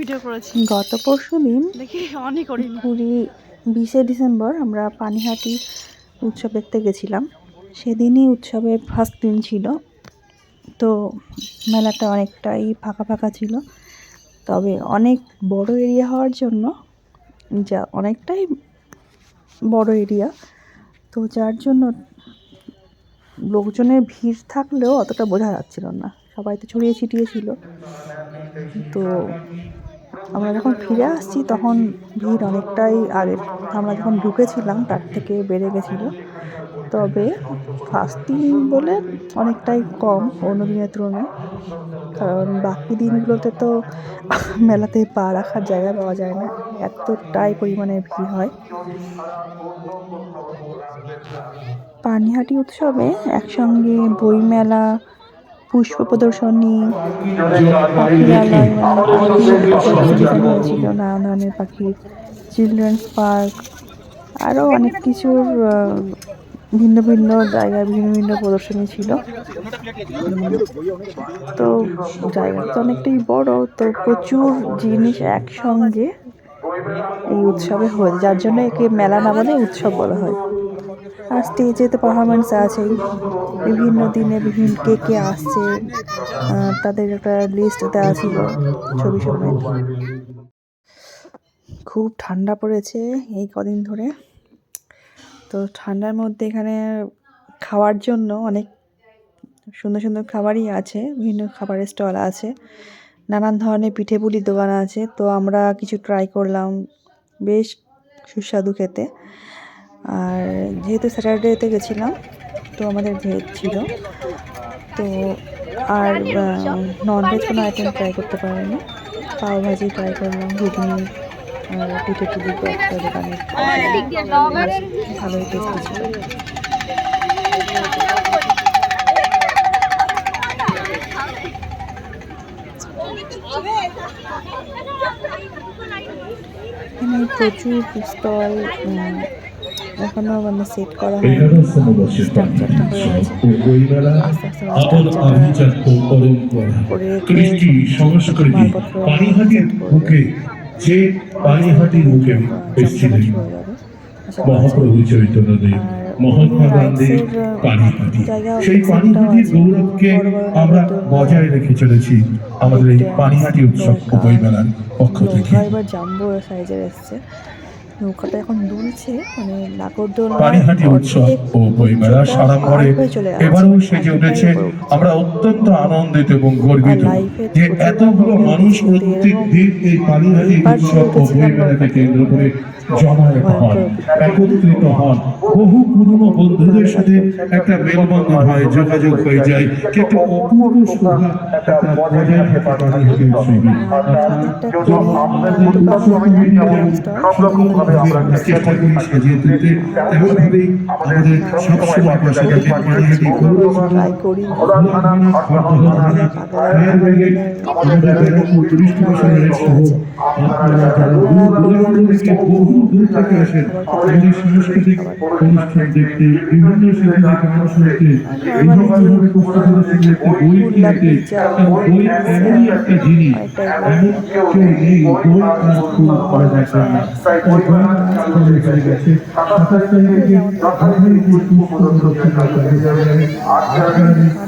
Video করেছি। গত পরশু দিন দেখি অনই করিনি কুড়ি বিশে ডিসেম্বর আমরা পানিহাটি উৎসব দেখতে গেছিলাম। সেদিনই উৎসবের ফার্স্ট দিন ছিল। তো মেলাটা অনেকটাই ফাঁকা ফাঁকা ছিল। তবে অনেক বড় এরিয়া হওয়ার জন্য যা অনেকটাই বড় এরিয়া তো যার জন্য লোকজনের ভিড় থাকলেও অতটা বোঝা যাচ্ছিল না। সবাই তো ছড়িয়ে ছিটিয়ে ছিল। তো আমরা যখন ফিরে আসছি, তখন ভিড় অনেকটাই আগে আমরা যখন ঢুকেছিলাম, তার থেকে বেড়ে গেছিল। তবে ফার্স্ট দিন বলে অনেকটাই কম অন্য দিনের তুলনায়। কারণ বাকি দিনগুলোতে তো মেলাতে পা রাখার জায়গা পাওয়া যায় না। এতটাই পরিমাণে ভিড় হয়। পানিহাটি উৎসবে একসঙ্গে বইমেলা পুষ্প প্রদর্শনী হয়েছিল নানা ধরনের পাখির চিলড্রেন্স পার্ক আরও অনেক কিছুর ভিন্ন ভিন্ন জায়গায় ভিন্ন ভিন্ন প্রদর্শনী ছিল। তো জায়গা তো অনেকটাই বড়, তো প্রচুর জিনিস একসঙ্গে এই উৎসবে হয়, যার জন্য একে মেলা না বলে উৎসব বলা হয়। আর স্টেজে তো পারফরমেন্স আছেই বিভিন্ন দিনে বিভিন্ন কে কে আসছে তাদের একটা লিস্ট দেওয়া ছিল ছবি সমেত খুব ঠান্ডা পড়েছে এই কদিন ধরে। তো ঠান্ডার মধ্যে এখানে খাওয়ার জন্য অনেক সুন্দর সুন্দর খাবারই আছে, বিভিন্ন খাবারের স্টল আছে, নানান ধরনের পিঠে পুলির দোকান আছে। তো আমরা কিছু ট্রাই করলাম, বেশ সুস্বাদু খেতে। আর যেহেতু স্যাটারডেতে গেছিলাম, তো আমাদের ভেজ ছিল। তো আর ননভেজ কোনো আইটেম ট্রাই করতে পারিনি। পাও ভাজি ট্রাই করলাম, ঘুগনি পিঠে তো একটা দোকানে। ভালোই টেস্টি ছিল। প্রচুর স্টল এখনও মানে সেট করা স্ট্রাকচারটা হয়ে আস্তে আস্তে পানিহাটির যে পানিহাটির এসেছিলেন। মহাপ্রভু চৈতন্যদেব মহাত্মা পানিহাটি। সেই পানিহাটির গৌরবকে বড় আমরা বজায় রেখে চলেছি আমাদের এই পানিহাটি উৎসব বইমেলার পক্ষ থেকে। এবার জাম্বো সাইজের এসছে। নৌকাটা এখন দুলছে মানে পানিহাটি উৎসব ও বইমেলা সাড়ম্বরে এবারও সেজে উঠেছে। আমরা অত্যন্ত আনন্দিত এবং গর্বিত যে এতগুলো মানুষ প্রত্যেক দিন এই পানিহাটি উৎসব ও বইমেলাকে কেন্দ্র করে জমায়েত হন একত্রিত হন। বহু পুরনো বন্ধুদের সাথে একটা মেলবন্ধন হয় যোগাযোগ হয়ে যায়। কি একটা অপূর্ব শোভা একটা বজায় ভাবে আমরা চেষ্টা করি। সাজিয়ে তুলতে তেমনভাবেই আমাদের সবসময় পাশে থাকে পানিহাটি করি। আমাদের ব্যারাকপুর টুরিস্ট মিশনের সহ আপনারা যারা দূর দূরান্ত থেকে বহু দূর থেকে আসেন আমাদের সাংস্কৃতিক অনুষ্ঠান দেখতে বিভিন্ন সামাজিক অনুষ্ঠানকে এইভাবে প্রস্তুতি একটি বই কিনতে বই এমনই একটা জিনিস এমন কেউ নেই বই আর ফুল করা যায় না বই শুরু হয়ে গেছে সাতাশ তারিখে যথাযথ পুষ্প প্রদর্শন হয়ে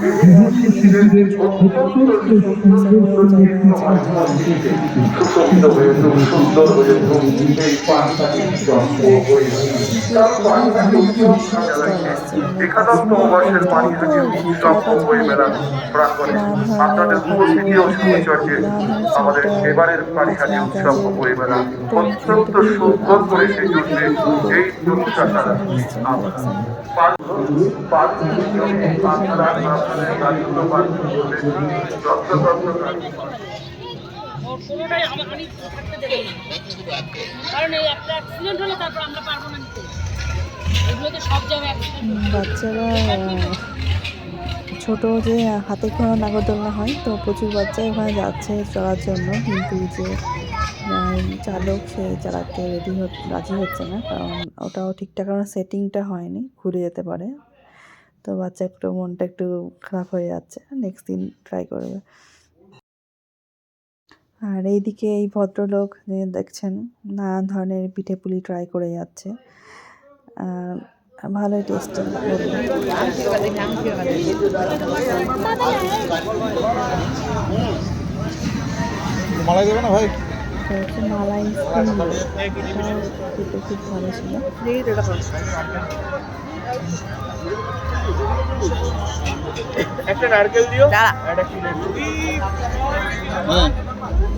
বিভিন্ন শিশুদের অত্যন্ত সুন্দর সুন্দর একটি সুশোভিত সুন্দর হয়েছে এই পাঁচটাকে একাদশতম বর্ষের উৎসব বই মেলা প্রাঙ্গণে আপনাদের এবারের পানিহাটি উৎসব বই মেলা অত্যন্ত সুন্দর করে এই অনুষ্ঠানটা আমরা পুরোটাই আমার আমি থাকতে দেবো না কারণ এই একটা অ্যাক্সিডেন্ট হলে তারপর আমরা পারব না নিতে। এগুলো তো সব জায়গায় বাচ্চারা ছোট যে হাতে খোঁড়া নাগরদোলনা হয় তো প্রচুর বাচ্চাই ওখানে যাচ্ছে চড়ার জন্য। কিন্তু যে চালক সে চালাতে রেডি রাজি হচ্ছে না। কারণ ওটাও ঠিকঠাক কারণ সেটিংটা হয়নি ঘুরে যেতে পারে। তো বাচ্চা একটু মনটা একটু খারাপ হয়ে যাচ্ছে। নেক্সট দিন ট্রাই করবে। আর এইদিকে এই ভদ্রলোক দেখছেন নানান ধরনের পিঠে পুলি ট্রাই করে যাচ্ছে। ভালোই টেস্টি মালাই দেবে না ভাই? মালাই স্প্রিং রোল এটাও খেতে খুব ভালো ছিল একটা নারকেল দিও হ্যাঁ।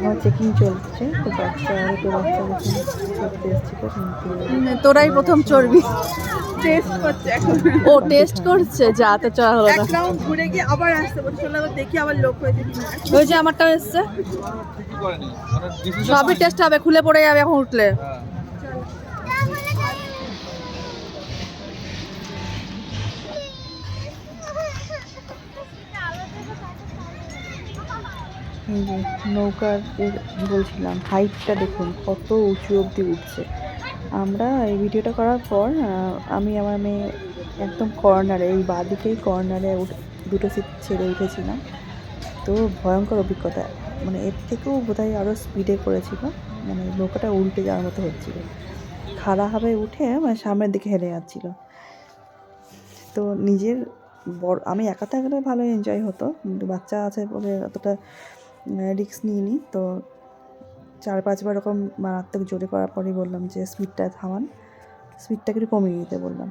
আমার চেকিং চলছে তো বাচ্চা তো বাচ্চা করতে এসেছিল তো তোরাই প্রথম চড়বি টেস্ট করছে এখন। ও টেস্ট করছে? যা তো চড়া হলো না। ঘুরে গিয়ে আবার আসতে বলছে আবার দেখি আবার লোক হয়েছে ওই যে আমারটা এসছে। মানে সবই টেস্ট হবে খুলে পড়ে যাবে এখন উঠলে। নৌকার বলছিলাম হাইটটা দেখুন, কত উঁচু অবধি উঠছে। আমরা এই ভিডিওটা করার পর আমি আমার মেয়ে একদম কর্নারে এই বাঁদিকেই কর্নারে দুটো সিট ছেড়ে উঠেছিলাম। তো ভয়ঙ্কর অভিজ্ঞতা মানে এর থেকেও বোধহয় আরও স্পিডে করেছিল মানে নৌকাটা উল্টে যাওয়ার মতো হচ্ছিল। খাড়াভাবে উঠে মানে সামনের দিকে হেলে যাচ্ছিল। তো নিজের বড়, আমি একা থাকলে ভালো এনজয় হতো, কিন্তু বাচ্চা আছে বলে অতটা রিস্ক নিই তো চার পাঁচবার ওরকম মারাত্মক জোরে করার পরেই বললাম যে স্পিডটা থামান। স্পিডটাকে একটু কমিয়ে দিতে, বললাম।